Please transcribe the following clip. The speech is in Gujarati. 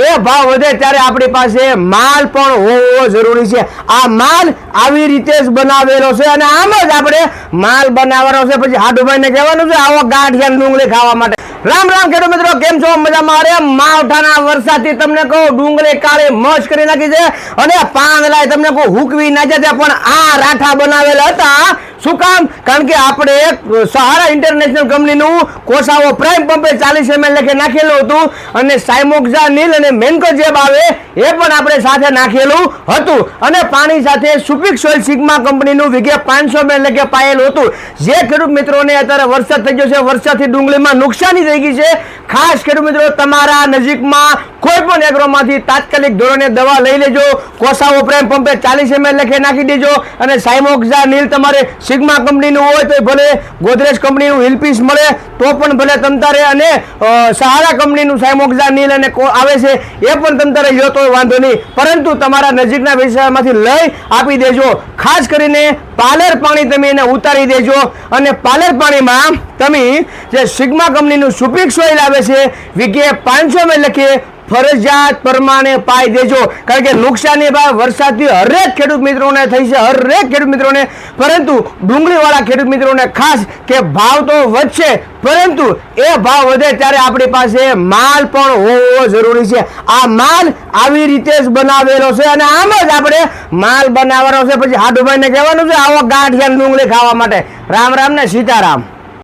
એ ભાવ વધે ત્યારે આપણી પાસે માલ પણ હોવો જરૂરી છે. આ માલ આવી રીતે જ બનાવેલો છે અને આમ જ આપણે માલ બનાવવાનો છે. પછી હાડુભાઈને કહેવાનું છે, આવો ગાંઠિયા ડુંગળી ખાવા માટે. રામ રામ ખેડૂત મિત્રો, કેમ છો? મજામાં? અરે, માવઠાના વરસાદથી તમને કહું, ડુંગળી કાળી મસ્ત કરી નાખી છે. અને પાંદલાય તમને કહું, હુકવી નાખ્યા છે પણ આ રાઠા બનાવેલા હતા શું કામ? કારણ કે આપણે સહારા ઇન્ટરનેશનલ કંપનીનું કોસાવો પ્રાઇમ પંપે ચાલીસ એમએલ લેખે નાખેલું હતું અને સાયમોક્ઝા, નીલ અને મેન્કો જેબ આવે એ પણ આપણે સાથે નાખેલું હતું. અને પાણી સાથે સુપિક સોઇલ સિગ્મા કંપનીનું વિગે પાંચસો એમએલ લેખે પાયેલું હતું. જે ખેડૂત મિત્રોને અત્યારે વરસાદ થઈ ગયો છે, વરસાદથી ડુંગળીમાં નુકસાની થઈ ગઈ છે. ખાસ ખેડૂત મિત્રો, તમારા નજીકમાં કોઈ પણ એગ્રોમાંથી તાત્કાલિક ધોરણે દવા લઈ લેજો. કોસાવો પ્રેમ પંપે ચાલીસ એમએલ લખી નાખી દેજો. અને સાયમોક્ઝા નીલ તમારે સિગ્મા કંપનીનું હોય તો ભલે ગોદરેજ કંપનીનું હિલપીસ મળે, તો પણ ભલે તમતારે અને સહારા કંપનીનું સાયમોક્ઝા નીલ અને આવે છે, એ પણ તમતારે લ્યો તો વાંધો નહીં. પરંતુ તમારા નજીકના વિસ્તારમાંથી લઈ આપી દેજો. ખાસ કરીને પાલર પાણી તમે એને ઉતારી દેજો. અને પાલર પાણીમાં તમે જે સિગ્મા કંપનીનું સુપિક્સ ઓઇલ આવે છે વીઘે પાંચસો મેં લખીએ ફરજિયાત પ્રમાણે પાઈ દેજો. કારણ કે નુકસાની ભાવ વરસાદથી હરેક ખેડૂત મિત્રોને થઈ છે, હરેક ખેડૂત મિત્રોને. પરંતુ ડુંગળીવાળા ખેડૂત મિત્રોને ખાસ કે ભાવ તો વધશે, પરંતુ એ ભાવ વધે ત્યારે આપણી પાસે માલ પણ હોવો જરૂરી છે. આ માલ આવી રીતે જ બનાવેલો છે અને આમ જ આપણે માલ બનાવવાનો છે. પછી હાડુભાઈને કહેવાનું છે, આવો ગાંઠિયા ડુંગળી ખાવા માટે. રામ રામ ને સીતારામ.